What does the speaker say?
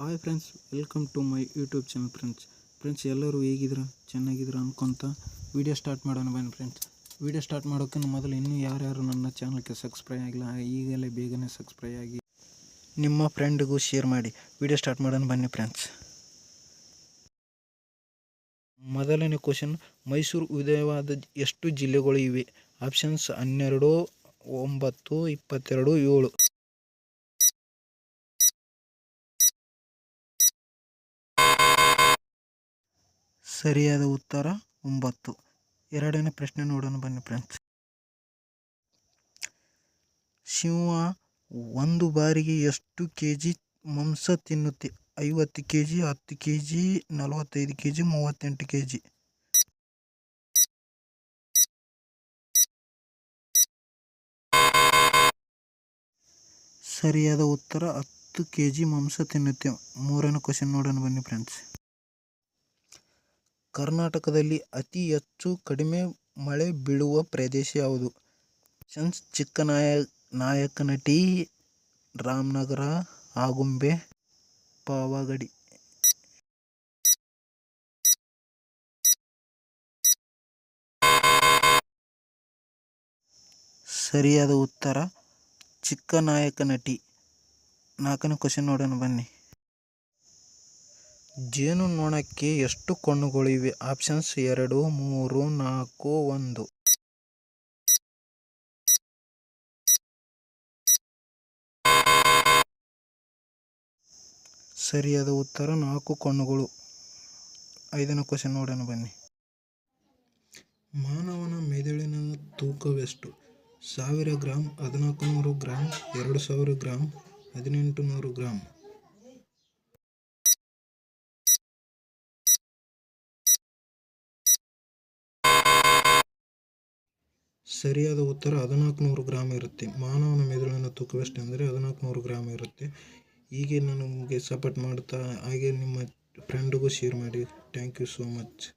Hi friends, welcome to my YouTube channel friends. Friends, ಎಲ್ಲರೂ ಹೇಗಿದ್ರು ಚೆನ್ನಾಗಿದ್ರು ಅನ್ಕೊತ video start ಮಾಡೋಣ ಬನ್ನಿ ಫ್ರೆಂಡ್ಸ್. ವೀಡಿಯೋ ಸ್ಟಾರ್ಟ್ ಮಾಡೋಕ್ಕಿಂತ ಮೊದಲು ಇನ್ನೂ ಯಾರ್ಯಾರು ನನ್ನ ಚಾನಲ್ಗೆ ಸಬ್ಸ್ಕ್ರೈಬ್ ಆಗಿಲ್ಲ, ಈಗಲೇ ಬೇಗನೆ ಸಬ್ಸ್ಕ್ರೈಬ್ ಆಗಿ ನಿಮ್ಮ ಫ್ರೆಂಡ್ಗೂ ಶೇರ್ ಮಾಡಿ. ವೀಡಿಯೋ ಸ್ಟಾರ್ಟ್ ಮಾಡೋಣ ಬನ್ನಿ ಫ್ರೆಂಡ್ಸ್. ಮೊದಲನೇ ಕ್ವಶನ್ ಮೈಸೂರು ಉದಯವಾದ ಎಷ್ಟು ಜಿಲ್ಲೆಗಳು ಇವೆ? ಆಪ್ಷನ್ಸ್ ಹನ್ನೆರಡು, ಒಂಬತ್ತು, ಇಪ್ಪತ್ತೆರಡು, ಏಳು. ಸರಿಯಾದ ಉತ್ತರ ಒಂಬತ್ತು. ಎರಡನೇ ಪ್ರಶ್ನೆ ನೋಡೋಣ ಬನ್ನಿ ಫ್ರೆಂಡ್ಸ್ ಸಿಂಹ ಒಂದು ಬಾರಿಗೆ ಎಷ್ಟು ಕೆ ಜಿ ಮಾಂಸ ತಿನ್ನುತ್ತೆ? ಐವತ್ತು ಕೆ ಜಿ ಹತ್ತು ಕೆ ಜಿ ನಲವತ್ತೈದು ಕೆ ಜಿ ಮೂವತ್ತೆಂಟು ಕೆ ಜಿ ಸರಿಯಾದ ಉತ್ತರ ಹತ್ತು ಕೆ ಜಿ ಮಾಂಸ ತಿನ್ನುತ್ತೆ. ಮೂರನೇ ಕ್ವಶನ್ ನೋಡೋಣ ಬನ್ನಿ ಫ್ರೆಂಡ್ಸ್ ಕರ್ನಾಟಕದಲ್ಲಿ ಅತಿ ಹೆಚ್ಚು ಕಡಿಮೆ ಮಳೆ ಬೀಳುವ ಪ್ರದೇಶ ಯಾವುದು? ಸೆನ್ಸ್ ನಟಿ ರಾಮನಗರ, ಆಗುಂಬೆ, ಪಾವಗಡಿ. ಸರಿಯಾದ ಉತ್ತರ ಚಿಕ್ಕನಾಯಕನಹಟ್ಟಿ ನಾಲ್ಕನೇ ಕ್ವಶನ್ ನೋಡೋಣ ಬನ್ನಿ. ಜೇನು ನೊಣಕ್ಕೆ ಎಷ್ಟು ಕಣ್ಣುಗಳಿವೆ? ಆಪ್ಷನ್ಸ್ ಎರಡು, ಮೂರು, ನಾಲ್ಕು, ಒಂದು. ಸರಿಯಾದ ಉತ್ತರ, ನಾಲ್ಕು ಕಣ್ಣುಗಳು. ಐದನೇ ಕ್ವಶನ್ ನೋಡೋಣ ಬನ್ನಿ. ಮಾನವನ ಮೆದುಳಿನ ತೂಕವೆಷ್ಟು? ಸಾವಿರ ಗ್ರಾಮ್ ಹದಿನಾಲ್ಕು ನೂರು ಗ್ರಾಮ್ ಎರಡು ಸಾವಿರ ಗ್ರಾಮ್ ಹದಿನೆಂಟು ನೂರು ಗ್ರಾಮ್ ಸರಿಯಾದ ಉತ್ತರ ಹದಿನಾಲ್ಕು ನೂರು ಗ್ರಾಮ್ ಇರುತ್ತೆ. ಮಾನವನ ಮೆದುಳಿನ ತೂಕವೆಷ್ಟೆಂದರೆ ಹದಿನಾಲ್ಕು ನೂರು ಗ್ರಾಮ್ ಇರುತ್ತೆ. ಹೀಗೆ ನಿಮಗೆ ಸಪೋರ್ಟ್ ಮಾಡ್ತಾ, ಹಾಗೆ ನಿಮ್ಮ ಫ್ರೆಂಡ್ಗೂ ಶೇರ್ ಮಾಡಿ. Thank you so much